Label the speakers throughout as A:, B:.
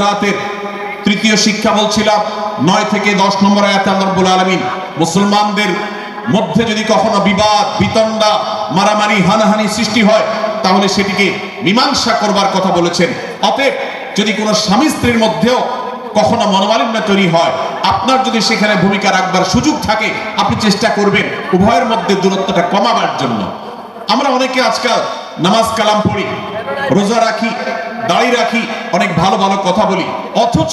A: হুজরাতের তৃতীয় শিক্ষা বলছিলাম, নয় থেকে দশ নম্বর আয়াতে আল্লাহ রাব্বুল আলামিন মুসলমানদের মধ্যে যদি কখনো বিবাদ, বিতণ্ডা, মারামারি, হানাহানি সৃষ্টি হয়, তাহলে সেটিকে মীমাংসা করবার কথা বলেছেন। অতএব যদি কোনো স্বামী স্ত্রীর মধ্যেও কখনো মনোমালিন্য তৈরি হয়, আপনার যদি সেখানে ভূমিকা রাখবার সুযোগ থাকে, আপনি চেষ্টা করবেন উভয়ের মধ্যে দূরত্বটা কমাবার জন্য। আমরা অনেকে আজকাল নামাজ কালাম পড়ি রোজা রাখি, দাড়ি রাখি, অনেক ভালো ভালো কথা বলি। অথচ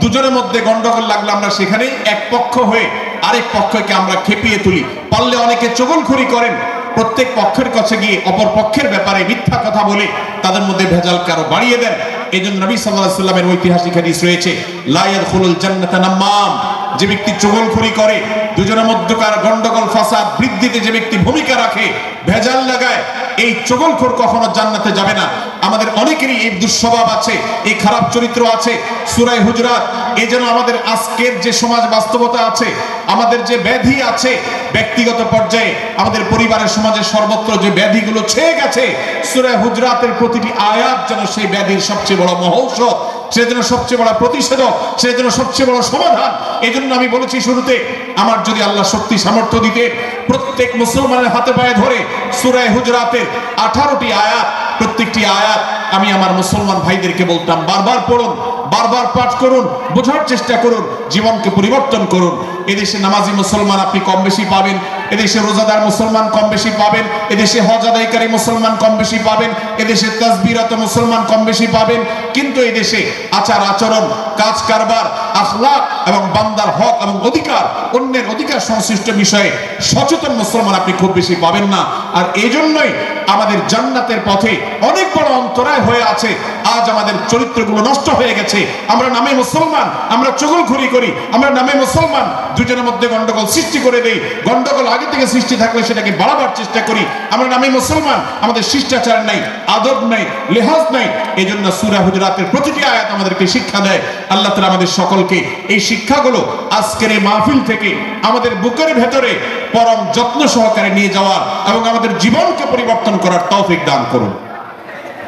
A: দুজনের মধ্যে গন্ডগোল লাগলে আমরা সেখানে এক পক্ষ হয়ে আরেক পক্ষকে আমরা খেপিয়ে তুলি। পারলে অনেকে চগলখড়ি করেন। প্রত্যেক পক্ষের কাছে গিয়ে অপর পক্ষের ব্যাপারে মিথ্যা কথা বলে তাদের মধ্যে ভেজাল কারও বাড়িয়ে দেন। এই জন্য নবী সাল্লাহ সাল্লামের ঐতিহাসিক হাদিস রয়েছে লায়াদ খুলুল জান্নাতা নাম্মাম। যে ব্যক্তি চগলখড়ি করে, দুজনের মধ্যকার গন্ডগোল, ফাসাদ বৃদ্ধিতে যে ব্যক্তি ভূমিকা রাখে, ভেজাল লাগায়, এই চগলখোর কখনো জান্নাতে যাবে না। আমাদের অনেকেরই এই দুঃস্বভাব আছে, এই খারাপ চরিত্র আছে। সুরাই হুজরাত এই যেন আমাদের আজকের যে সমাজ বাস্তবতা আছে, আমাদের যে ব্যাধি আছে, ব্যক্তিগত পর্যায়ে আমাদের পরিবারের সমাজের সর্বত্র যে ব্যাধিগুলো ছেয়ে গেছে সুরাই হুজরাতের প্রতিটি আয়াত যেন সেই ব্যাধির সবচেয়ে বড় মহৌষধ। যেন সবচেয়ে বড় প্রতিষেধক, সেজন্য সবচেয়ে বড় সমাধান। এই জন্য আমি বলেছি শুরুতে, আমার যদি আল্লাহ শক্তি, সামর্থ্য দিতে, প্রত্যেক মুসলমানের হাতে পায়ে ধরে, সুরায় হুজরাতের আঠারোটি আয়াত, প্রত্যেকটি আয়াত আমি আমার মুসলমান ভাইদেরকে বলতাম, বারবার পড়ুন, বারবার পাঠ করুন, বোঝার চেষ্টা করুন, জীবনকে পরিবর্তন করুন। এদেশে নামাজি মুসলমান আপনি কম বেশি পাবেন, এদেশে রোজাদার মুসলমান কম বেশি পাবেন, এদেশে হজ আদায়কারী মুসলমান কম বেশি পাবেন, এদেশে তাসবিরত মুসলমান কম বেশি পাবেন, কিন্তু এদেশে আচার, আচরণ, কাজ, কারবার, আখলাক এবং বান্দার হক এবং অধিকার, অন্যের অধিকার সংশ্লিষ্ট বিষয়ে সচেতন মুসলমান আপনি খুব বেশি পাবেন না। আর এই জন্যই আমাদের জান্নাতের পথে অনেক বড় অন্তরায় হয়ে আছে। আজ আমাদের চরিত্রগুলো নষ্ট হয়ে গেছে। আমরা নামে মুসলমান, আমরা চগলখড়ি করি, আমরা নামে মুসলমান। দুজনের মধ্যে গন্ডগোল সৃষ্টি করে দেই। গন্ডগোল আগে থেকে সৃষ্টি থাকলে সেটাকে বাড়াবার চেষ্টা করি। আমরা নামে মুসলমান, আমাদের শিষ্টাচার নাই, আদব নাই, লেহাজ নাই। এই জন্য সুরা হুজরাতের প্রতিটি আয়াত আমাদেরকে শিক্ষা দেয়। আল্লাহ তালা আমাদের সকলকে এই শিক্ষাগুলো আজকের এই মাহফিল থেকে আমাদের বুকের ভেতরে পরম যত্ন সহকারে নিয়ে যাওয়ার এবং আমাদের জীবনকে পরিবর্তন করার তৌফিক দান করুন।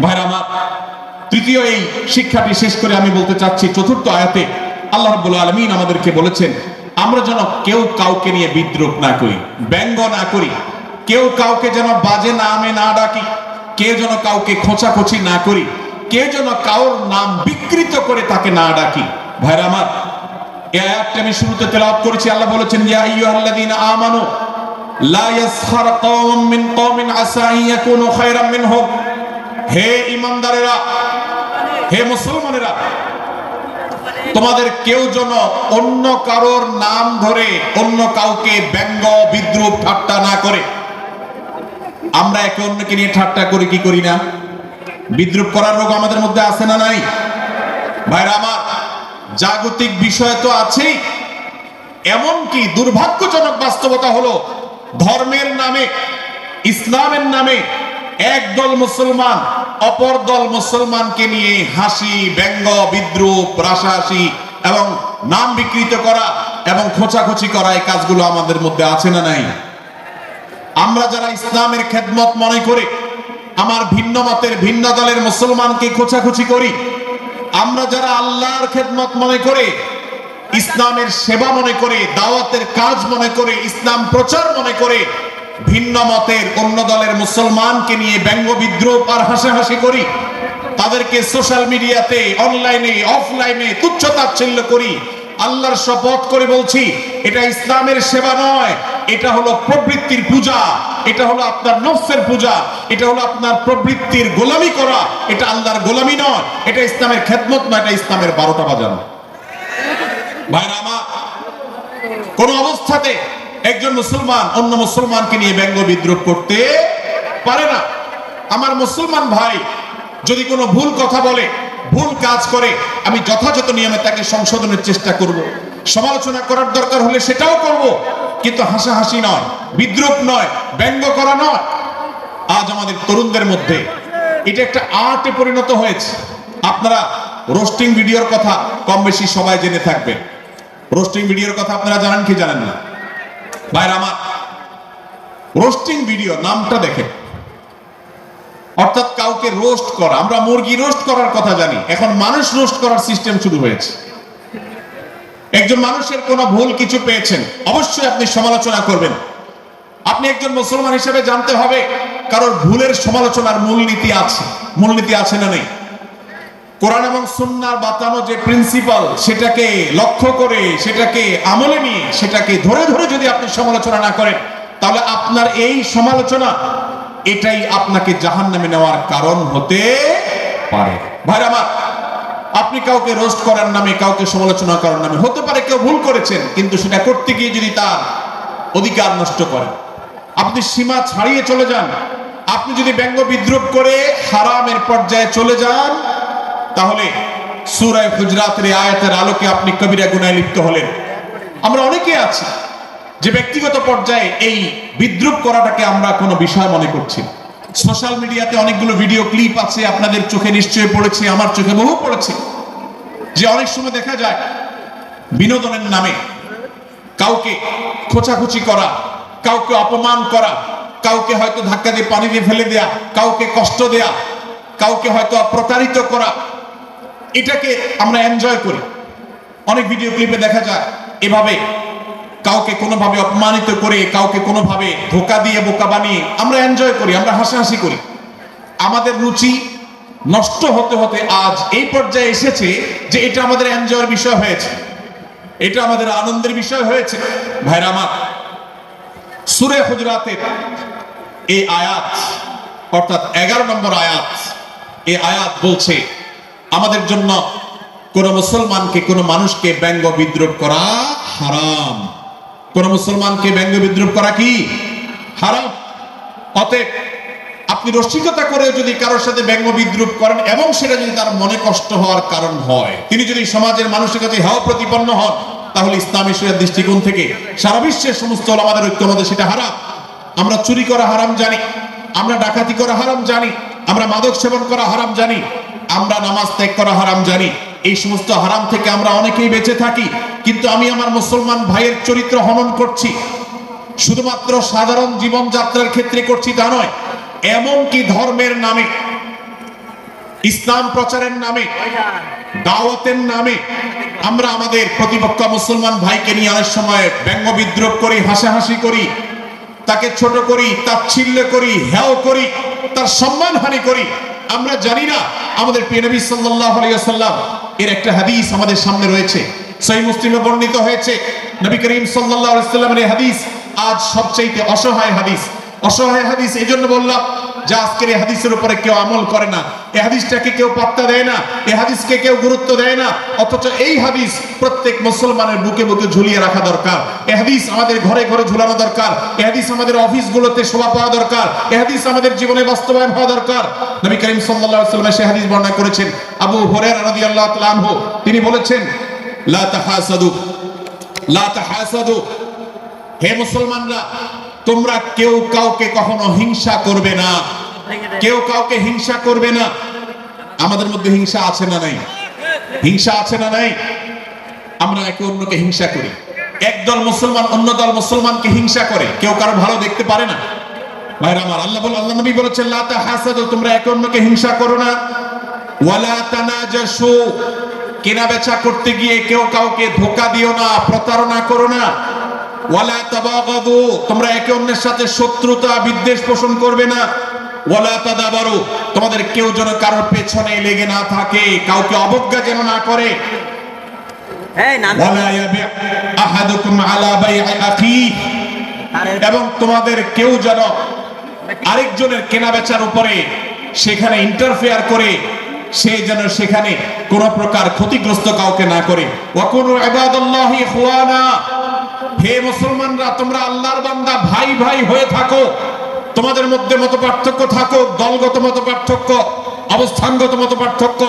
A: ভাইরা আমার, তৃতীয় এই শিক্ষাটি শেষ করে আমি বলতে চাচ্ছি, চতুর্থ আয়াতে আল্লাহ রাব্বুল আলামিন আমাদেরকে বলেছেন, আমরা যেন কেউ কাউকে নিয়ে বিদ্রুপ না করি, ব্যঙ্গ না করি, কেউ কাউকে যেন বাজে নামে না ডাকি, কেউ যেন কাউকে খোঁচাখোঁচি না করি, কেউ যেন কাউর নাম বিকৃত করে তাকে না ডাকি। ভাইরা আমার, এই আয়াতটা আমি শুরুতে তেলাওয়াত করেছি, আল্লাহ বলেছেন, ইয়া আইয়ুহাল্লাযীনা আমানু, লা ইয়াসখার কওমুম মিন কওমিন আসা ইয়াকুনু খায়রাম মিনহুম। হে ইমানদারেরা, হে মুসলমানেরা, তোমাদের কেউ যেন অন্য কারোর নাম ধরে অন্য কাউকে ব্যঙ্গ, বিদ্রুপ, ঠাট্টা না করে। আমরা একে অন্যকে নিয়ে ঠাট্টা করি কি করি না? বিদ্রুপ করার রোগ আমাদের মধ্যে আছে না নাই? ভাইরা আমার, জাগতিক বিষয় তো আছেই। এমনকি দুর্ভাগ্যজনক বাস্তবতা হলো, ধর্মের নামে, ইসলামের নামে একদল মুসলমান, অপর দল মুসলমানকে নিয়ে হাসি, ব্যঙ্গ, বিদ্রুপ, রাসাহাসি এবং নাম বিকৃত করা এবং খোঁচাখুচি করা এই কাজগুলো আমাদের মধ্যে আছে না নাই? আমরা যারা ইসলামের খেদমত মনে করে, আমার ভিন্ন মতের ভিন্ন দলের মুসলমানকে খোঁচাখুচি করি, আমরা যারা আল্লাহর খেদমত মনে করে, ইসলামের সেবা মনে করে, দাওয়াতের কাজ মনে করে, ইসলাম প্রচার মনে করে ভিন্ন মতের অন্য দলের মুসলমানকে নিয়ে ব্যঙ্গ বিদ্রোহ আর হাসাহাসি করি। তাদেরকে সোশ্যাল মিডিয়াতে, অনলাইনে, অফলাইনে তুচ্ছ তাচ্ছিল্য করি। আল্লাহর শপথ করে বলছি, এটা ইসলামের সেবা নয়, এটা হলো প্রবৃত্তির পূজা, এটা হলো আপনার নফসের পূজা, এটা হলো আপনার প্রবৃত্তির গোলামি করা, এটা আল্লাহর গোলামি নয়, এটা ইসলামের খেদমত নয়, এটা ইসলামের বারোটা বাজানো। ভাইরা আমার, কোন অবস্থাতে একজন মুসলমান অন্য মুসলমানকে নিয়ে ব্যঙ্গ বিদ্রোহ করতে পারে না। আমার মুসলমান ভাই যদি কোনো ভুল কথা বলে, ভুল কাজ করে, আমি যথাযথ নিয়মে তাকে সংশোধনের চেষ্টা করব। সমালোচনা করার দরকার হলে সেটাও করব। কিন্তু হাসাহাসি নয় বিদ্রুপ নয়, ব্যঙ্গ করা নয়। আজ আমাদের তরুণদের মধ্যে এটা একটা আর্টে পরিণত হয়েছে। আপনারা রোস্টিং ভিডিওর কথা কম বেশি সবাই জেনে থাকবেন। রোস্টিং ভিডিওর কথা আপনারা জানেন কি জানেন না? ভাইরা আমার রোস্টিং ভিডিও নামটা দেখেন অর্থাৎ কাউকে রোস্ট করা, আমরা মুরগি রোস্ট করার কথা জানি, এখন মানুষ রোস্ট করার সিস্টেম শুরু হয়েছে। একজন মানুষের কোনো ভুল কিছু পেয়েছেন, অবশ্যই আপনি সমালোচনা করবেন। আপনি একজন মুসলমান হিসেবে জানতে হবে, কারোর ভুলের সমালোচনার মূলনীতি আছে মূলনীতি আছে না নেই। কোরআন এবং সুন্নার বাতানো যে প্রিন্সিপাল সেটাকে লক্ষ্য করে, সেটাকে আমলে নিয়ে, সেটাকে ধরে ধরে যদি আপনি সমালোচনা না করেন, তাহলে আপনার এই সমালোচনা, এটাই আপনাকে জাহান নামে নেওয়ার কারণ হতে পারে। ভাই আমার, আপনি কাউকে রোস্ট করার নামে, কাউকে সমালোচনা করার নামে, হতে পারে কেউ ভুল করেছেন, কিন্তু সেটা করতে গিয়ে যদি তার অধিকার নষ্ট করেন, আপনি সীমা ছাড়িয়ে চলে যান, আপনি যদি ব্যঙ্গ বিদ্রুপ করে হারামের পর্যায়ে চলে যান তাহলে সুরায় গুজরাতের এই আয়াতের আলোকে আপনি কবিরা গুনায় লিপ্ত হলেন। আমরা অনেকে আছি যে ব্যক্তিগত পর্যায়ে এই বিদ্রুপ করাটাকে আমরা কোনো বিষয় মনে করছি সোশ্যাল মিডিয়াতে অনেকগুলো ভিডিও ক্লিপ আছে, আপনাদের চোখে নিশ্চয়ই পড়েছে, আমার চোখে বহু পড়েছে। যে অনেক সময় দেখা যায়, বিনোদনের নামে কাউকে খোঁচাখুচি করা, কাউকে অপমান করা, কাউকে হয়তো ধাক্কা দিয়ে পানি দিয়ে ফেলে দেয়া, কাউকে কষ্ট দেয়া, কাউকে হয়তো প্রতারিত করা এটাকে আমরা এনজয় করি। অনেক ভিডিও ক্লিপে দেখা যায়, এভাবে কাউকে কোনোভাবে অপমানিত করে, কাউকে কোনোভাবে ধোকা দিয়ে, বোকা বানিয়ে আমরা এনজয় করি, আমরা হাসাহাসি করি। আমাদের রুচি নষ্ট হতে হতে আজ এই পর্যায়ে এসেছে যে এটা আমাদের এনজয়ের বিষয় হয়েছে। এটা আমাদের আনন্দের বিষয় হয়েছে। ভাইরা আমার, সুরে হুজরাতের এই আয়াত, অর্থাৎ এগারো নম্বর আয়াত, এই আয়াত বলছে আমাদের জন্য কোন মুসলমানকে, কোন মানুষকে ব্যঙ্গ বিদ্রুপ করা হারাম। কোন মুসলমানকে ব্যঙ্গ বিদ্রুপ করা কি হারাম? অতএব আপনি রসিকতা করে যদি কারোর সাথে ব্যঙ্গ বিদ্রুপ করেন এবং সেটা যদি তার মনে কষ্ট হওয়ার কারণ হয়, তিনি যদি সমাজের মানুষের কাছে হেয় প্রতিপন্ন হন, তাহলে ইসলাম ঈশ্বরের দৃষ্টিকোণ থেকে সারা বিশ্বের সমস্ত আমাদের ঐক্য মধ্যে সেটা হারাম। আমরা চুরি করা হারাম জানি, আমরা ডাকাতি করা হারাম জানি, আমরা মাদক সেবন করা হারাম জানি আমরা নামাজ ত্যাগ করা হারাম জানি। এই সমস্ত হারাম থেকে আমরা অনেকেই বেঁচে থাকি। কিন্তু আমি আমার মুসলমান ভাইয়ের চরিত্র হনন করছি। শুধুমাত্র সাধারণ জীবনযাত্রার ক্ষেত্রে করছি তা নয়, এমনকি ধর্মের নামে, ইসলাম প্রচারের নামে, দাওয়াতের নামে আমরা আমাদের প্রতিপক্ষ মুসলমান ভাইকে নিয়ে অনেক সময় ব্যঙ্গ বিদ্রোপ করি, হাসাহাসি করি, তাকে ছোট করি, তাচ্ছিল্য করি, হেও করি, তার সম্মানহানি করি। আমরা জানি না, আমাদের প্রিয় নবী সাল্লাল্লাহু আলাইহি ওয়াসাল্লাম এর একটা হাদিস আমাদের সামনে রয়েছে। সহিহ মুসলিমে বর্ণিত হয়েছে, নবী করিম সাল্লাল্লাহু আলাইহি ওয়াসাল্লামের হাদিস আজ সবচেয়ে অসহায় হাদিস। অসহায় হাদিস এই জন্য বললাম যে আজকের এই হাদিসের উপরে কেউ আমল করে না, এই হাদিসটাকে কেউ পাত্তা দেয় না, এই হাদিসকে কেউ গুরুত্ব দেয় না, অথচ এই হাদিস প্রত্যেক মুসলমানের বুকে বুকে ঝুলিয়ে রাখা দরকার। এই হাদিস আমাদের ঘরে ঘরে ঝুলানো দরকার। এই হাদিস আমাদের অফিসগুলোতে শোভা পাওয়া দরকার। এই হাদিস আমাদের জীবনে বাস্তবায়ন হওয়া দরকার। নবী করিম সাল্লাল্লাহু আলাইহি ওয়াসাল্লাম সেই হাদিস বর্ণনা করেছেন। আবু হুরায়রা রাদিয়াল্লাহু তাআলা আনহু, তিনি বলেছেন, লা তাহাসাদু লা তাহাসাদু, হে মুসলমানরা তোমরা কেউ কাউকে কখনো হিংসা করবে না। কেউ কাউকে হিংসা করবে না। আমাদের মধ্যে হিংসা আছে না নাই? হিংসা আছে না নাই? আমরা একে অন্যকে হিংসা করি। একদল মুসলমান অন্য দল মুসলমানকে হিংসা করে। কেউ কারও ভালো দেখতে পারে না? ভাইরা আমার, আল্লাহ বল আল্লাহ নবী বলেছেন, লা তাহাসাদু, তোমরা একে অন্যকে হিংসা করো না। ওয়ালা তানাজাসু কেনা বেচা করতে গিয়ে কেউ কাউকে ধোকা দিও না, প্রতারণা করো না। ওয়ালা তাবাগাদু তোমরা একে অন্যের সাথে শত্রুতা বিদ্বেষ পোষণ করবে না। ওয়ালা তাদাবারু তোমাদের কেউ যেন কারোর পেছনে লেগে না থাকে কাউকে অবজ্ঞা যেন না করে। ওয়ালা ইয়াবি আহাদুকুম আলা বাই'i আখি এবং তোমাদের কেউ যেন আরেকজনের কেনা বেচার উপরে সেখানে ইন্টারফেয়ার করে সে যেন সেখানে কোন প্রকার ক্ষতিগ্রস্ত কাউকে না করে। ওয়াকুনু ইবাদাল্লাহি ইখওয়ানা হে মুসলমানরা, তোমরা আল্লাহর বান্দা, ভাই ভাই হয়ে থাকো। তোমাদের মধ্যে মত পার্থক্য থাকো, দলগত মত পার্থক্য অবস্থানগত মত পার্থক্য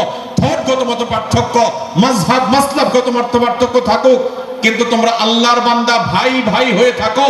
A: ধর্মগত মত পার্থক্য মাযহাব মাসলাকগত মত পার্থক্য থাকুক। কিন্তু তোমরা আল্লাহর বান্দা, ভাই ভাই হয়ে থাকো।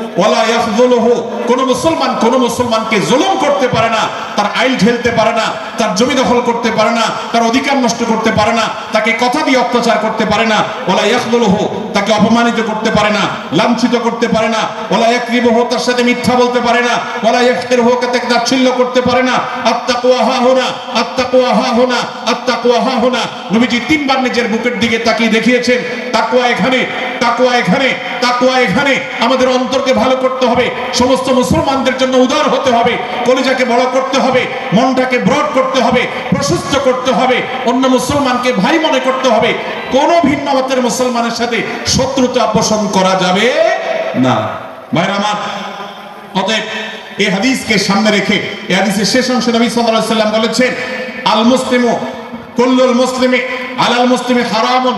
A: কোন মুসলমান কোন মুসলমানকে জুলুম করতে পারে না, তার আইল ঢেলতে পারে না, তার জমি দখল করতে পারে না, তার অধিকার নষ্ট করতে পারে না, তাকে কথা দিয়ে অত্যাচার করতে পারে না, ওয়ালা ইয়াখযুলুহু তাকে অপমানিত করতে পারে না, লাঞ্ছিত করতে পারে না, ওয়ালা ইয়াকরিবুহু তার সাথে মিথ্যা বলতে পারে না, ওয়ালা ইয়াখতিরহু তাকে তাচ্ছিল্য করতে পারে না আত্তাকওয়া হা হুনা আত্তাকওয়া হা হুনা আত্তাকওয়া হা হুনা, নবীজি তিনবার নিজের বুকের দিকে তাকিয়ে দেখিয়েছেন তাকওয়া এখানে তাকওয়া এখানে তাকওয়া এখানে। আমাদের অন্তরকে ভালো করতে হবে। সমস্ত মুসলমানদের জন্য উদার হতে হবে। কলিজাকে বড় করতে হবে। মনটাকে ব্রড করতে হবে। প্রশস্ত করতে হবে। অন্য মুসলমানকে ভাই মনে করতে হবে। কোন ভিন্ন মতের মুসলমানের সাথে শত্রুতা পোষণ করা যাবে না। ভাইরা আমার, অতএব এই হাদিসকে সামনে রেখে, এই হাদিসের শেষ অংশে নবী সাল্লাল্লাহু আলাইহি সাল্লাম বলেছেন, আল মুসলিমু কুল্লুল মুসলিমি, আলাল মুসলিমি হারামুন।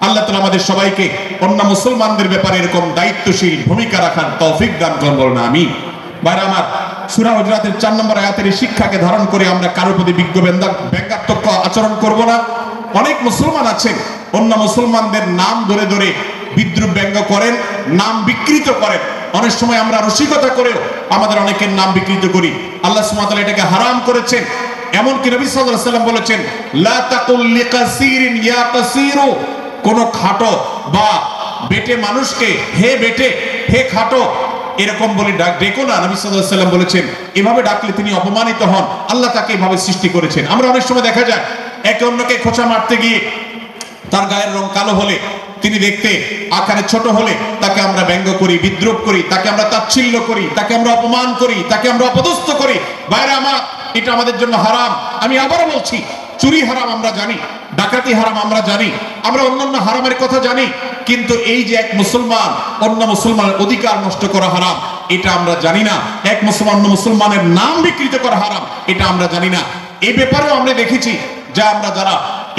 A: আল্লাহ তালা আমাদের সবাইকে অন্য মুসলমানদের ব্যাপারে এরকম দায়িত্বশীল ভূমিকা রাখার তৌফিক দান করব না আমি বাইরে আমার, সুরা হজরাতের চার নম্বর আয়াতের শিক্ষাকে ধারণ করে আমরা কারোর প্রতি বিজ্ঞ ব্যঙ্গা- ব্যঙ্গাত্মক আচরণ করব না। অনেক মুসলমান আছেন, অন্য মুসলমানদের নাম ধরে ধরে বিদ্রুপ ব্যঙ্গ করেন, নাম বিকৃত করেন। অনেক সময় আমরা রসিকতা করেও আমাদের অনেকের নাম বিকৃত করি। আল্লাহ তাআলা এটাকে হারাম করেছেন। এমনকি নবী আলাইহি সাল্লাম বলেছেন, লা তাকুল লিকাসিরিন ইয়া কাসিরু। কোন খাটো বা বেটে মানুষকে, হে বেটে, হে খাটো, এরকম বলে ডাক, ডেকো না, নবী সাল্লাম বলেছেন, এভাবে ডাকলে তিনি অপমানিত হন, আল্লাহ তাকে এভাবে সৃষ্টি করেছেন। আমরা অনেক সময় দেখা যায়, একে অন্যকে খোঁচা মারতে গিয়ে তার গায়ের রং কালো হলে তিনি দেখতে আকারে ছোট হলে তাকে আমরা ব্যঙ্গ করি, বিদ্রুপ করি, তাকে আমরা তাচ্ছিল্য করি, তাকে আমরা অপমান করি, তাকে আমরা অপদস্থ করি। বাইরে আমার, এটা আমাদের জন্য হারাম। আমি আবারও বলছি চুরি হারাম আমরা জানি, ডাকাতি হারাম আমরা জানি, আমরা অন্যান্য হারামের কথা জানি, কিন্তু এই যে এক মুসলমান, অন্য মুসলমানের অধিকার নষ্ট করা হারাম, এটা আমরা জানি না। এক মুসলমান অন্য মুসলমানের নাম বিকৃত করা হারাম, এটা আমরা জানি না। এই ব্যাপারেও আমরা দেখেছি যা আমরা যারা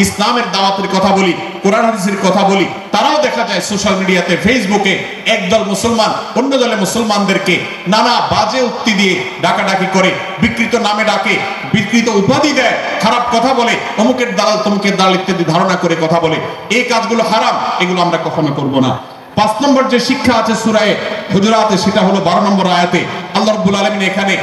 A: ইসলামের দাওয়াতের কথা বলি, কোরআন হাদিসের কথা বলি, তারাও দেখা যায় সোশ্যাল মিডিয়াতে ফেসবুকে একদল মুসলমান, অন্য দলে মুসলমানদেরকে নানা বাজে উক্তি দিয়ে ডাকাডাকি করে, বিকৃত নামে ডাকে, বিকৃত উপাধি দেয়, খারাপ কথা বলে, অমুকের দালাল তমুকের দালাল ইত্যাদি ধারণা করে কথা বলে, এই কাজগুলো হারাম, এগুলো আমরা কখনো করব না। পাঁচ নম্বর যে শিক্ষা আছে সুরায়ে হুজুরাতে, সেটা হলো বারো নম্বর আয়াতে, আল্লাহ রব্বুল আলমিন এখানে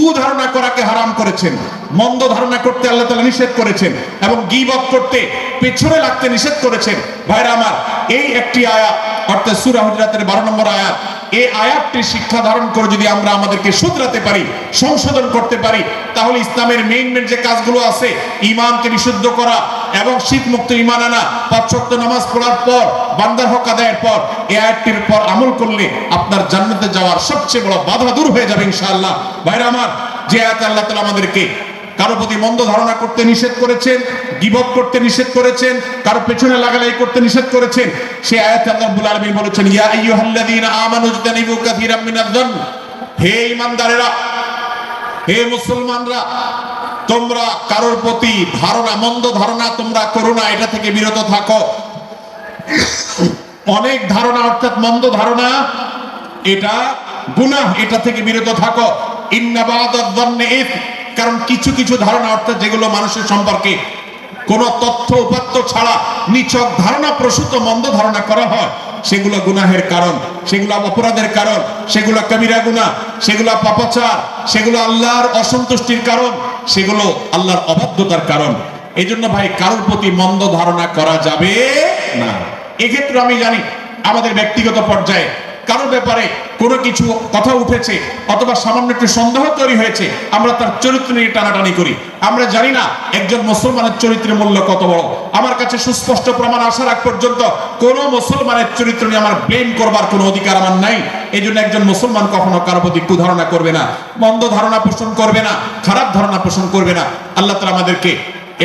A: কুধারণা করাকে হারাম করেছেন, মন্দ ধারণা করতে আল্লাহ তালা নিষেধ করেছেন এবং গীবত করতে পেছনে লাগতে নিষেধ করেছেন। ভাইরা আমার, এই একটি আয়াত, অর্থাৎ সুরা হুজরাতের 12 নম্বর আয়াত, এই আয়াতটি শিক্ষা ধারণ করে যদি আমরা আমাদেরকে শুধরাতে পারি, সংশোধন করতে পারি, তাহলে ইসলামের মেইন মেন যে কাজগুলো আছে ইমানকে বিশুদ্ধ করা এবং শীত মুক্ত ইমান আনা। পাঁচ ওয়াক্ত নামাজ পড়ার পর, বান্দার হক আদায়ের পর, এই আয়াতটির পর আমল করলে আপনার জান্নাতে যাওয়ার সবচেয়ে বড় বাধা দূর হয়ে যাবে ইনশাআল্লাহ। ভাইরা আমার, যে আয়াত আল্লাহ তাআলা আমাদেরকে কারও প্রতি মন্দ ধারণা করতে নিষেধ করেছেন গিবত করতে নিষেধ করেছেন, কারও পেছনে লাগালাই করতে নিষেধ করেছেন, সে আয়াতে আল্লাহ রাব্বুল আলামিন বলেছেন, ইয়া আইয়ুহাল্লাযীনা আমানু ইজতানিবু কাসীরাম মিনাজ-জান হে ঈমানদারেরা হে মুসলমানরা, তোমরা কারোর প্রতি ধারণা, মন্দ ধারণা তোমরা করো না, এটা থেকে বিরত থাকো। অনেক ধারণা, অর্থাৎ মন্দ ধারণা, এটা গুনাহ, এটা থেকে বিরত থাকো। কারণ কিছু কিছু ধারণা, অর্থাৎ যেগুলো মানুষের সম্পর্কে কোন তথ্য উপাত্ত ছাড়া নিচক ধারণা, প্রসূত মন্দ ধারণা করা হয়। সেগুলো গুনাহের কারণ, সেগুলো অপরাধের কারণ, সেগুলো কবিরা গুনা সেগুলো পাপাচার, সেগুলো আল্লাহর অসন্তুষ্টির কারণ, সেগুলো আল্লাহর অবাধ্যতার কারণ। এই জন্য ভাই, কারোর প্রতি মন্দ ধারণা করা যাবে না। এক্ষেত্রে আমি জানি, আমাদের ব্যক্তিগত পর্যায়ে কারোর ব্যাপারে কোনো কিছু কথা উঠেছে অথবা সামান্য একটু সন্দেহ তৈরি হয়েছে, আমরা তার চরিত্র নিয়ে টানাটানি করি। আমরা জানি না একজন মুসলমানের চরিত্রের মূল্য কত বড়। আমার কাছে সুস্পষ্ট প্রমাণ আসার আগ পর্যন্ত কোন মুসলমানের চরিত্র নিয়ে আমার ব্লেম করবার কোনো অধিকার আমার নাই। এই জন্য একজন মুসলমান কখনো কারও প্রতি কুধারণা করবে না, মন্দ ধারণা পোষণ করবে না, খারাপ ধারণা পোষণ করবে না। আল্লাহ তালা আমাদেরকে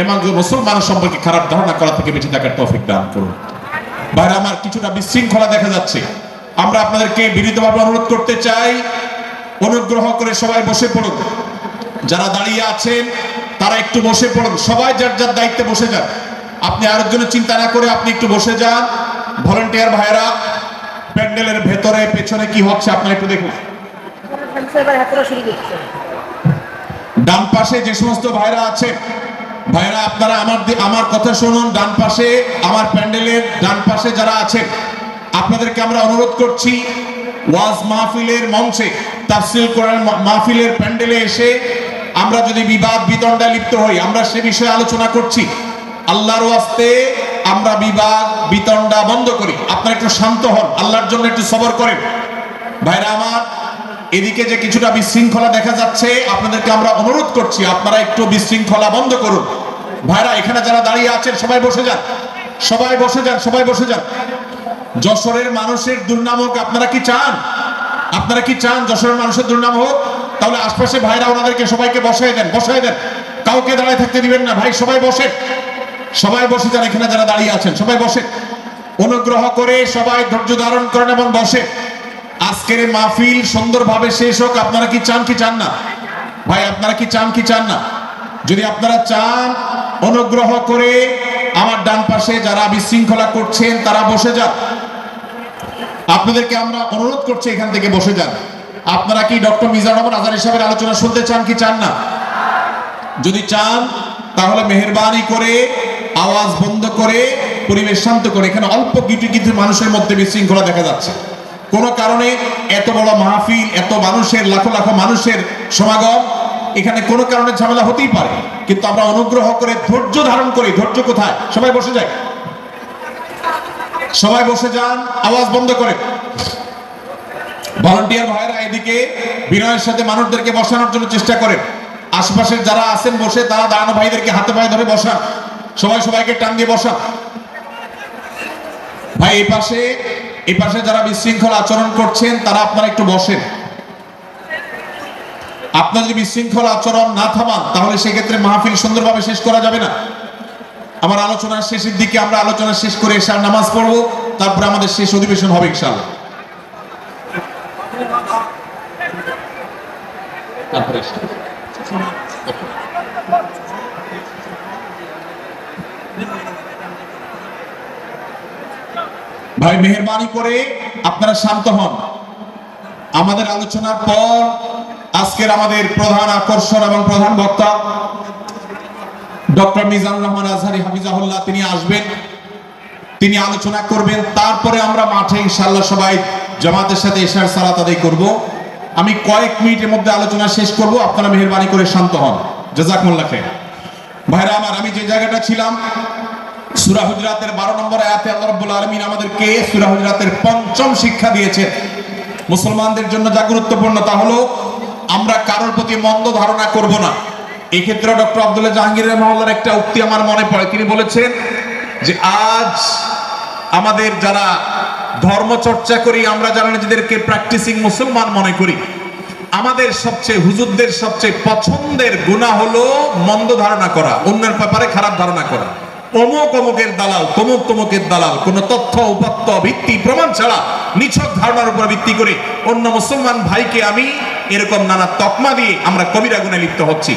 A: এমন মুসলমান সম্পর্কে খারাপ ধারণা করা থেকে বেঁচে থাকার তৌফিক দান করুন। বাইরে আমার কিছুটা বিশৃঙ্খলা দেখা যাচ্ছে। আমরা আপনাদেরকে বিনীতভাবে অনুরোধ করতে চাই, অনুগ্রহ করে সবাই বসে পড়ুন। যারা দাঁড়িয়ে আছেন, তারা একটু বসে পড়ুন। সবাই যার যার দায়িত্বে বসে যান। আপনি আরেক জন্য চিন্তা না করে আপনি একটু বসে যান। ভলেন্টিয়ার ভাইরা প্যান্ডেলের ভেতরে, পেছনে কি হচ্ছে আপনারা একটু দেখুন। ডান পাশে যে সমস্ত ভাইরা আছে ভাইরা আপনারা আমার আমার কথা শুনুন। ডান পাশে আমার প্যান্ডেলের ডান পাশে যারা আছে আপনাদেরকে আমরা অনুরোধ করছি, ওয়াজ মাহফিলের মঞ্চে, তাফসিল কোরআন মাহফিলের প্যান্ডেলে এসে আমরা যদি বিবাদ বিতণ্ডায় লিপ্ত হই, আমরা সে বিষয়ে আলোচনা করছি। আল্লাহর ওয়াস্তে আমরা বিবাদ বিতণ্ডা বন্ধ করি। আপনারা একটু শান্ত হন, আল্লাহর জন্য একটু সবর করেন। ভাইরা আমার, এদিকে যে কিছুটা বিশৃঙ্খলা দেখা যাচ্ছে, আপনাদেরকে আমরা অনুরোধ করছি, আপনারা একটু বিশৃঙ্খলা বন্ধ করুন। ভাইরা, এখানে যারা দাঁড়িয়ে আছেন, সবাই বসে যান। সবাই বসে যান, সবাই বসে যান। যশোরের মানুষের দুর্নাম হোক, আপনারা কি চান? আপনারা কি চান যশোরের মানুষের দুর্নাম হোক? তাহলে আশপাশে ভাইরা ওনাদেরকে সবাইকে বসাই দেন বসাই দেন। কাউকে দাঁড়ায় থাকতে দিবেন না, ভাই, সবাই বসে সবাই বসে যান, এখানে যারা দাঁড়িয়ে আছেন, সবাই বসে অনুগ্রহ করে সবাই ধৈর্য ধারণ করেন এবং বসে আজকের মাহফিল সুন্দরভাবে শেষ হোক, আপনারা কি চান কি চান না? ভাই, আপনারা কি চান কি চান না? যদি আপনারা চান, অনুগ্রহ করে আমার ডান পাশে যারা বিশৃঙ্খলা করছেন, তারা বসে যান। আপনাদেরকে আমরা অনুরোধ করছি এখান থেকে বসে যান। আপনারা কি ডক্টর মিজানুর রহমান আজারি সাহেবের আলোচনা শুনতে চান কি চান না? যদি চান, তাহলে মেহরবানি করে, আওয়াজ বন্ধ করে, পরিবেশ শান্ত করে, এখানে অল্প কিছু কিছু মানুষের মধ্যে বিশৃঙ্খলা দেখা যাচ্ছে। কোনো কারণে এত বড় মাহফিল, এত মানুষের, লাখো লাখো মানুষের সমাগম, এখানে কোনো কারণে ঝামেলা হতেই পারে। কিন্তু আমরা অনুগ্রহ করে ধৈর্য ধারণ করি। ধৈর্য কোথায়? সবাই বসে যায় সবাই বসে যান, আওয়াজ বন্ধ করে। ভলান্টিয়ার ভাইরা এদিকে বিনয়ের সাথে মানুষদেরকে বসানোর জন্য চেষ্টা করেন। আশেপাশের যারা আছেন বসে, তারা দাঁড়ানো ভাইদেরকে হাতে পায়ে ধরে বসান। সবাই সবাইকে টান দিয়ে বসান। ভাই, এই পাশে এই পাশে যারা বিশৃঙ্খল আচরণ করছেন, তারা আপনারা একটু বসেন। আপনার যদি বিশৃঙ্খল আচরণ না থামান, তাহলে সেক্ষেত্রে মাহফিল সুন্দরভাবে শেষ করা যাবে না। আমার আলোচনার শেষের দিকে আমরা আলোচনা শেষ করে এসার নামাজ পড়ব, তারপরে আমাদের শেষ অধিবেশন হবে তারপরে ভাই, মেহরবানি করে আপনারা শান্ত হন। আমাদের আলোচনার পর আজকের আমাদের প্রধান আকর্ষণ এবং প্রধান বক্তা ডক্টর মিজানুর রহমান আজহারি হাফিজাহুল্লাহ, তিনি আসবেন, তিনি আলোচনা করবেন, তারপরে আমরা মাঠে ইনশাল্লাহ সবাই জামাতের সাথে এশার সালাত আদায় করব। আমি কয়েক মিনিটের মধ্যে আলোচনা শেষ করব, আপনারা মেহরবানি করে শান্ত হন। জাজাকুল্লাহ খের ভাইরা আমার, আমি যে জায়গাটা ছিলাম, সূরা হুজরাতের 12 নম্বর আয়াতে আল্লাহ রাব্বুল আলামিন আমাদেরকে সূরা হুজরাতের পঞ্চম শিক্ষা দিয়েছে। মুসলমানদের জন্য যা গুরুত্বপূর্ণ তা হলো, আমরা কারোর প্রতি মন্দ ধারণা করব না। এই ক্ষেত্রে ডক্টর আব্দুল্লাহ জাহাঙ্গীর রহমাল্লাহর একটা উক্তি আমার মনে পড়ে। তিনি বলেছেন যে আজ আমাদের যারা ধর্ম চর্চা করি, আমরা যারা নিজেদেরকে প্র্যাকটিসিং মুসলমান মনে করি, আমাদের সবচেয়ে, হুজুরদের সবচেয়ে পছন্দের গুণা হলো মন্দ ধারণা করা, অন্যের ব্যাপারে খারাপ ধারণা করা। অমুক অমুকের দালাল, তমুক তমুকের দালাল, কোন তথ্য, উপাত্ত, ভিত্তি, প্রমাণ ছাড়া নিছক ধারণার উপর ভিত্তি করে অন্য মুসলমান ভাইকে আমি এরকম নানা তকমা দিয়ে আমরা কবিরা গুণে লিপ্ত হচ্ছি।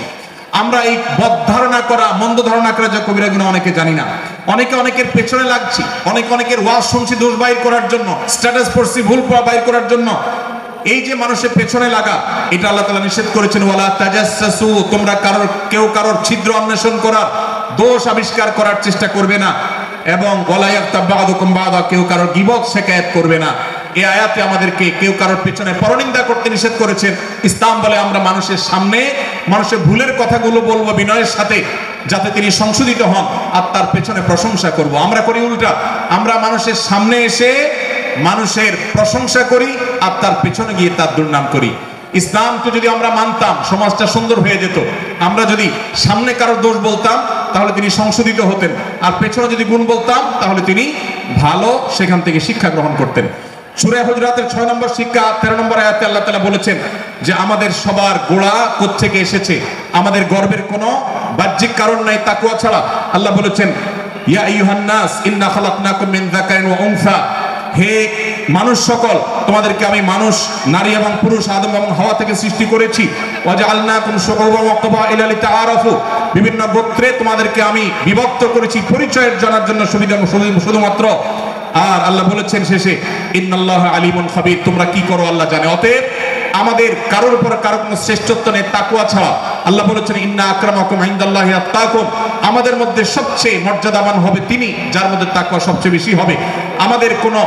A: আমরা এই বদ ধারণা করা, মন্দ ধারণা করা যা কবিরা গুণা অনেকে জানি না। অনেকে অনেকের পেছনে লাগছি, অনেক অনেকের ওয়াজ শুনছি দোষ বাইর করার জন্য স্ট্যাটাস পড়ছি ভুল বাইর করার জন্য। এই যে মানুষের পেছনে লাগা, এটা আল্লাহ তালা নিষেধ করেছেন, ওয়ালা তাজাসসু তোমরা কারোর, কেউ কারোর ছিদ্র অন্বেষণ করার দোষ আবিষ্কার করার চেষ্টা করবে না। এবং ইয়াক্তাবাদুকুম বাদা কেউ কারোর গীবত শিকায়েত করবে না। এই আয়াতে আমাদেরকে কেউ কারোর পেছনে পরনিন্দা করতে নিষেধ করেছেন। ইসলাম বলে আমরা মানুষের সামনে, মানুষের ভুলের কথাগুলো বলব বিনয়ের সাথে, যাতে তিনি সংশোধিত হন, আর তার পেছনে প্রশংসা করব। আমরা করি উল্টা। আমরা মানুষের সামনে এসে মানুষের প্রশংসা করি, আর তার পেছনে গিয়ে তার দুর্নাম করি। ইসলামকে যদি আমরা মানতাম, সমাজটা সুন্দর হয়ে যেত। আমরা যদি সামনে কারোর দোষ বলতাম, তাহলে তিনি সংশোধিত হতেন। আর পেছনে যদি গুণ বলতাম, তাহলে তিনি ভালো সেখান থেকে শিক্ষা গ্রহণ করতেন। সুরে হুজরাতের ছয় নম্বর শিক্ষা, তেরো নম্বর আয়াতে আল্লাহ তালা বলেছেন যে আমাদের সবার গোড়া কোত্থেকে এসেছে? আমাদের গর্বের কোনো বাহ্যিক কারণ নাই তাকুয়া ছাড়া। আল্লাহ বলেছেন, ইয়া আইয়ুহান নাস ইন্না মিন যাকারিন ওয়া উনসা। হে মানুষ সকল, তোমাদেরকে আমি মানুষ, নারী এবং পুরুষ, আদম এবং হাওয়া থেকে সৃষ্টি করেছি। বিভিন্ন গোত্রে তোমাদেরকে আমি বিভক্ত করেছি, পরিচয়ের জানার জন্য শুধুমাত্র আর আল্লাহ বলেছেন শেষে, ইন্নাল্লাহ আলিমুন খাবির। তোমরা কি করো, আল্লাহ জানে। অতএব আমাদের কারোর উপর কারও কোনো শ্রেষ্ঠত্ব নেই তাকুয়া ছাড়া। আল্লাহ বলেছেন, ইন্না আকরামাকুম ইনদাল্লাহি আত্তাকুম। আমাদের মধ্যে সবচেয়ে মর্যাদাবান হবে তিনি, যার মধ্যে তাকুয়া সবচেয়ে বেশি হবে। আমাদের কোনো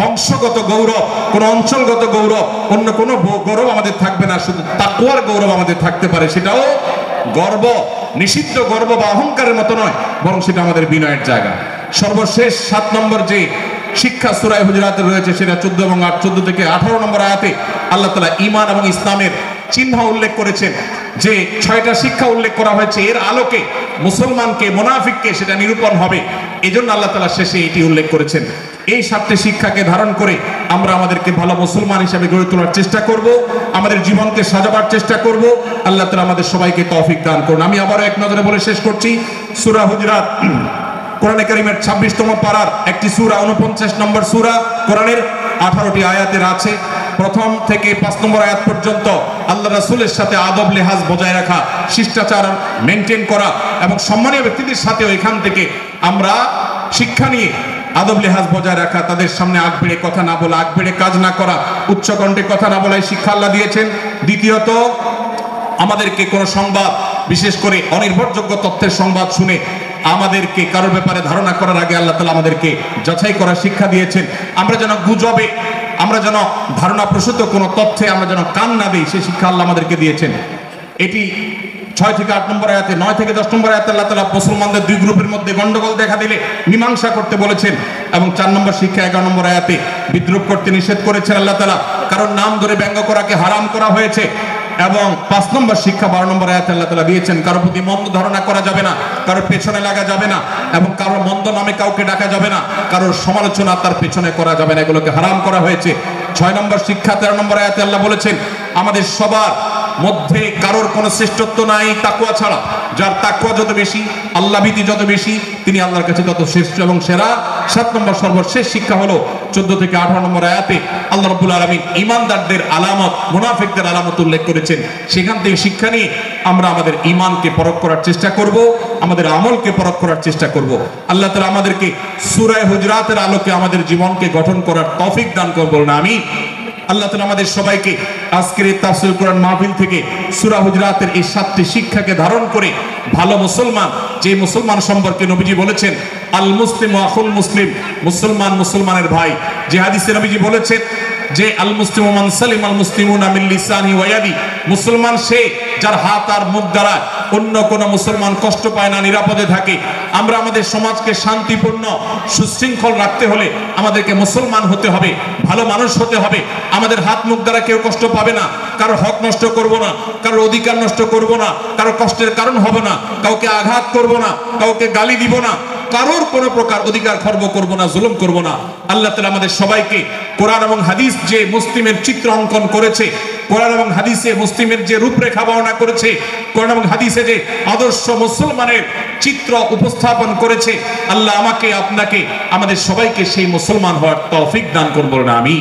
A: বংশগত গৌরব, কোন অঞ্চলগত গৌরব, অন্য কোনো গৌরব আমাদের থাকবে না, শুধু তাকুয়ার গৌরব আমাদের থাকতে পারে। সেটাও গর্ব, নিষিদ্ধ গর্ব বা অহংকারের মতো নয়, বরং সেটা আমাদের বিনয়ের জায়গা। সর্বশেষ সাত নম্বর যে শিক্ষা সুরায় হুজরাতে রয়েছে, সেটা চোদ্দ এবং আট, চোদ্দ থেকে আঠারো নম্বর আয়াতে আল্লাহ তালা ইমান এবং ইসলামের চিহ্ন উল্লেখ করেছেন, যে ছয়টা শিক্ষা উল্লেখ করা হয়েছে। এর আলোকে মুসলমানকে, মোনাফিককে সেটা নিরূপণ হবে। এই জন্য আল্লাহ তালা শেষে এটি উল্লেখ করেছেন। এই সাতটি শিক্ষাকে ধারণ করে আমরা আমাদেরকে ভালো মুসলমান হিসেবে গড়ে তোলার চেষ্টা করব, আমাদের জীবনকে সাজাবার চেষ্টা করব। আল্লাহ তালা আমাদের সবাইকে তৌফিক দান করুন। আমি আবারও এক নজরে বলে শেষ করছি, সুরা হুজরাত। কোরআনে কারিমের ছাব্বিশতম পাড়ার একটি সুরা, উনপঞ্চাশ নম্বর সুরা, কোরআনের আঠারোটি আয়াতের আছে। প্রথম থেকে পাঁচ নম্বর আয়াত পর্যন্ত আল্লাহ রাসূলের সাথে আদব, লেহাজ বজায় রাখা, শিষ্টাচার মেনটেন করা এবং সম্মানীয় ব্যক্তিদের সাথেও এখান থেকে আমরা শিক্ষা নিয়ে আদব, লেহাজ বজায় রাখা, তাদের সামনে আগ বেড়ে কথা না বলা, আগ বেড়ে কাজ না করা উচ্চকণ্ঠে কথা না বলাই শিক্ষা আল্লাহ দিয়েছেন। দ্বিতীয়ত, আমাদেরকে কোনো সংবাদ, বিশেষ করে অনির্ভরযোগ্য তথ্যের সংবাদ শুনে আমাদেরকে কারোর ব্যাপারে ধারণা করার আগে আল্লাহ তালা আমাদেরকে যাচাই করার শিক্ষা দিয়েছেন। আমরা যেন গুজবে, আমরা যেন ধারণা প্রসূত কোনো তথ্যে আমরা যেন কান না দিই সে শিক্ষা আল্লাহ আমাদেরকে দিয়েছেন। এটি ছয় থেকে আট নম্বর আয়াতে, নয় থেকে দশ নম্বর আয়াতে আল্লাহ তালা মুসলমানদের দুই গ্রুপের মধ্যে গন্ডগোল দেখা দিলে মীমাংসা করতে বলেছেন এবং চার নম্বর শিক্ষা এগারো নম্বর আয়াতে বিদ্রুপ করতে নিষেধ করেছেন আল্লাহ তালা। কারণ নাম ধরে ব্যঙ্গ করাকে হারাম করা হয়েছে। এবং পাঁচ নম্বর শিক্ষা বারো নম্বর আয়াত আল্লাহ তালা দিয়েছেন কারোর প্রতি মন্দ ধারণা করা যাবে না কারোর পেছনে লাগা যাবে না এবং কারোর মন্দ নামে কাউকে ডাকা যাবে না, কারোর সমালোচনা তার পেছনে করা যাবে না, এগুলোকে হারাম করা হয়েছে। ছয় নম্বর শিক্ষা, তেরো নম্বর আয়াতে আল্লাহ বলেছেন, আমাদের সবার মধ্যে কারোর কোনো শ্রেষ্ঠত্ব নাই তাকুয়া ছাড়া। যার তাকুয়া যত বেশি, আল্লাহ ভীতি যত বেশি, তিনি আল্লাহর কাছে তত শ্রেষ্ঠ এবং সেরা। সাত নম্বর সর্বশেষ শিক্ষা হলো চোদ্দ থেকে আঠারো নম্বর আয়াতে আল্লাহ রব্বুল আলমিন ইমানদারদের আলামত, মুনাফিকদের আলামত উল্লেখ করেছেন। সেখান থেকে শিক্ষা নিয়ে আমরা আমাদের ইমানকে পরখ করার চেষ্টা করব, আমাদের আমলকে পরখ করার চেষ্টা করব। আল্লাহ তালা আমাদেরকে সুরায় হুজরাতের আলোকে আমাদের জীবনকে গঠন করার তফিক দান করব না আমি আল্লাহ তালা আমাদের সবাইকে আজকের এই তাফসিল কোরআন মাহফিল থেকে সুরা হুজরাতের এই সাতটি শিক্ষাকে ধারণ করে ভালো মুসলমান, যে মুসলমান সম্পর্কে নবীজি বলেছেন, আল মুসলিম ও আখুল মুসলিম, মুসলমান মুসলমানের ভাই। যে হাদিসে নবীজি বলেছেন যে, আল মুসলিম মান সালিম, আল মুসলিমুন আমিল লিসানি ওয়াদি মুসলমান সে যার হাত আর মুখ দ্বারা অন্য কোন মুসলমান কষ্ট পায় না, নিরাপদে থাকে। আমরা আমাদের সমাজকে শান্তিপূর্ণ, সুশৃঙ্খল রাখতে হলে আমাদেরকে মুসলমান হতে হবে, ভালো মানুষ হতে হবে। আমাদের হাত মুখ দ্বারা কেউ কষ্ট পাবে না, কারও হক নষ্ট করব না, কারোর অধিকার নষ্ট করব না, কারও কষ্টের কারণ হবে না, কাউকে আঘাত করব না, কাউকে গালি দিব না কারোর কোনো প্রকার অধিকার খর্ব করব না, জুলুম করব না। আল্লাহ তালা আমাদের সবাইকে কোরআন এবং হাদিস যে মুসলিমের চিত্র অঙ্কন করেছে, কোরআন এবং হাদিসে মুসলিমের যে রূপরেখা বর্ণনা করেছে, কোরআন এবং হাদিসে যে আদর্শ মুসলমানের চিত্র উপস্থাপন করেছে, আল্লাহ আমাকে, আপনাকে, আমাদের সবাইকে সেই মুসলমান হওয়ার তৌফিক দান করব না আমি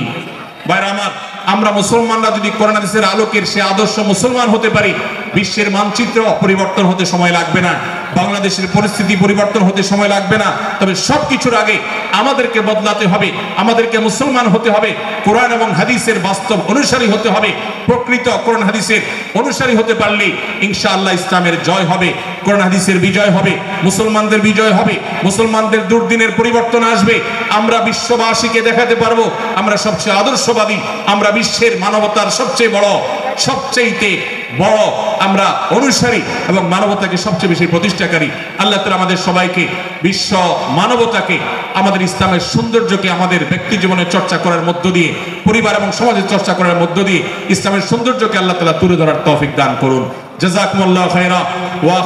A: বাইরে আমার, আমরা মুসলমানরা যদি কোরআন হাদিসের আলোকের সে আদর্শ মুসলমান হতে পারি বিশ্বের মানচিত্র পরিবর্তন হতে সময় লাগবে না। বাংলাদেশের পরিস্থিতি পরিবর্তন হতে সময় লাগবে না। তবে সবকিছুর আগে আমাদেরকে বদলাতে হবে, আমাদেরকে মুসলমান হতে হবে, কোরআন এবং হাদিসের বাস্তব অনুসারী হতে হবে, প্রকৃত কোরআন হাদিসের অনুসারী হতে পারলে ইনশাআল্লাহ ইসলামের জয় হবে, কোরআন হাদিসের বিজয় হবে, মুসলমানদের বিজয় হবে, মুসলমানদের দুর্দিনের পরিবর্তন আসবে। আমরা বিশ্ববাসীকে দেখাতে পারব, আমরা সবচেয়ে আদর্শবাদী, আমরা বিশ্বের মানবতার সবচেয়ে বড় সবচেয়ে বড় আমরা অনুসারী এবং মানবতাকে সবচেয়ে বেশি প্রতিষ্ঠাকারী। আল্লাহ তালা আমাদের সবাইকে, বিশ্ব মানবতাকে, আমাদের ইসলামের সৌন্দর্যকে, আমাদের ব্যক্তি জীবনে চর্চা করার মধ্য দিয়ে, পরিবার এবং সমাজের চর্চা করার মধ্য দিয়ে, ইসলামের সৌন্দর্যকে আল্লাহ তালা তুলে ধরার তফিক দান করুন। জাজাকুমুল্লাহ
B: খায়রা ওয়া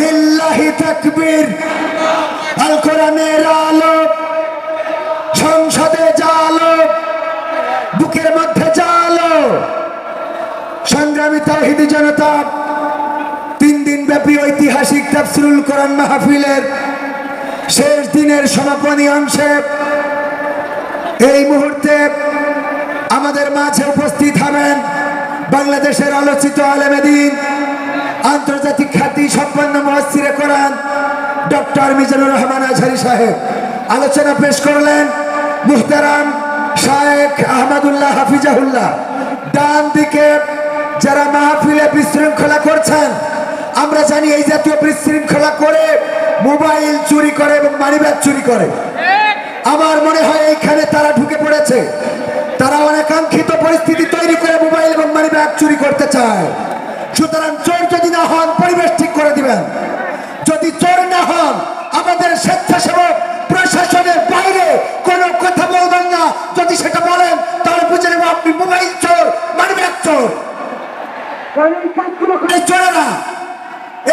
B: লিল্লাহি তাকবীর। আল কোরআনের আলো সংসদে জালো, বুকের মধ্যে জালো। সংগ্রামী তাহিদি জনতা, তিন দিন ব্যাপী ঐতিহাসিক তাফসিরুল কোরআন মাহফিলের শেষ দিনের সমাপনী অংশে এই মুহূর্তে আমাদের মাঝে উপস্থিত হবেন বাংলাদেশের আলোচিত আলেমেদিন আন্তর্জাতিক খ্যাতি সম্পন্ন মহাস্থিরে করান ডক্টর মিজানুর রহমান আজহারি সাহেব, আলোচনা পেশ করলেন মুহতারাম শায়েখ আহমদুল্লাহ হাফিজাহুল্লাহ। ডান দিকে যারা মাহফিলে বিশৃঙ্খলা করছেন, আমরা জানি এই জাতীয় বিশৃঙ্খলা করে মোবাইল চুরি করে এবং মানিব্যাগ চুরি করে। আমার মনে হয় এইখানে তারা ঢুকে পড়েছে। তারা অনেকাঙ্ক্ষিত পরিস্থিতি তৈরি করে মোবাইল এবং মানি ব্যাগ চুরি করতে চায়। সুতরাং চোর যদি না হন, পরিবেশ ঠিক করে দিবেন। যদি চোর না হন, আমাদের স্বেচ্ছাসেবক প্রশাসনের বাইরে কোনো কথা বলবেন না। যদি সেটা বলেন, তাহলে বুঝে নেব আপনি মোবাইল চোর মানি চোর।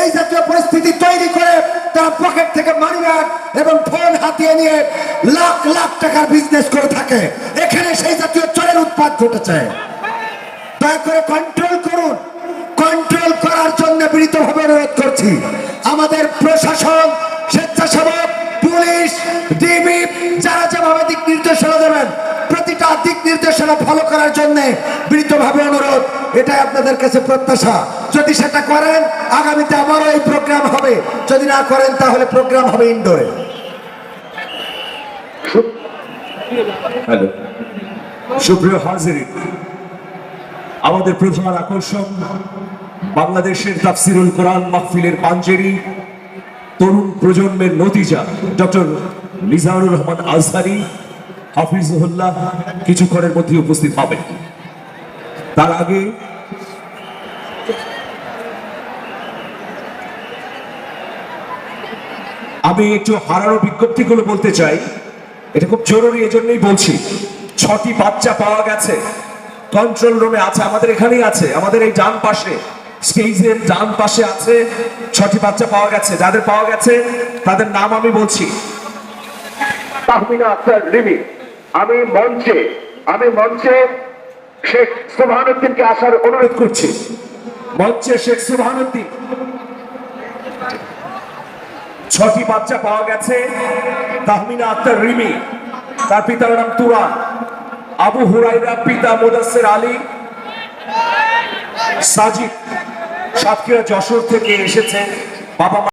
B: এই জাতীয় পরিস্থিতি তৈরি করে তারা পকেট থেকে মানি এবং ফোন হাতিয়ে নিয়ে লাখ লাখ টাকার বিজনেস করে থাকে। এখানে সেই জাতীয় চোরের উৎপাদ ঘটেছে। দয়া করে করছি। আমাদের প্রশাসন স্বেচ্ছাসেবক পুলিশ ডিবি যারা যেভাবে দিক নির্দেশনা দেবেন প্রতিটা দিক নির্দেশনা ফলো করার জন্য বিনীতভাবে অনুরোধ এটাই আপনাদের কাছে প্রত্যাশা। যদি সেটা করেন আগামীতে আবারও এই প্রোগ্রাম হবে। যদি না করেন তাহলে প্রোগ্রাম হবে ইনডোরে
C: হ্যালো সুপ্রিয় হাজির আমাদের প্রধান আকর্ষণ বাংলাদেশের তাফসিরুল কোরআন মাহফিলের পাঞ্জেরি তরুণ প্রজন্মের নতিজা, ডক্টর মিজানুর রহমান আজহারি হাফিজুল্লাহ কিছুক্ষণের মধ্যে উপস্থিত হবেন। তার আগে আমি একটু হারানো বিজ্ঞপ্তিগুলো বলতে চাই। এটা খুব জরুরি, এজন্যই বলছি, ছটি বাচ্চা পাওয়া গেছে। কন্ট্রোল রুমে আছে, আমাদের এখানেই আছে, আমাদের এই ডান পাশে। স্টেজের ডান পাশে আছে ছটি বাচ্চা পাওয়া গেছে। যাদের পাওয়া গেছে তাদের নাম আমি বলছি।
D: তাহমিনা আক্তার লিমি আমি মঞ্চে আমি মঞ্চে শেখ সোহানুদ্দিনকে আসার অনুরোধ
C: করছি। মঞ্চে শেখ সুবহানুদ্দিন। ছটি বাচ্চা পাওয়া গেছে তাহমিনা আক্তার রিমি। তার পিতার নাম তুরান। আবু হুরাইরা পিতা মুদাসসির আলী সাজিদ। সাতক্ষীরা যশোর থেকে এসেছেন বাবা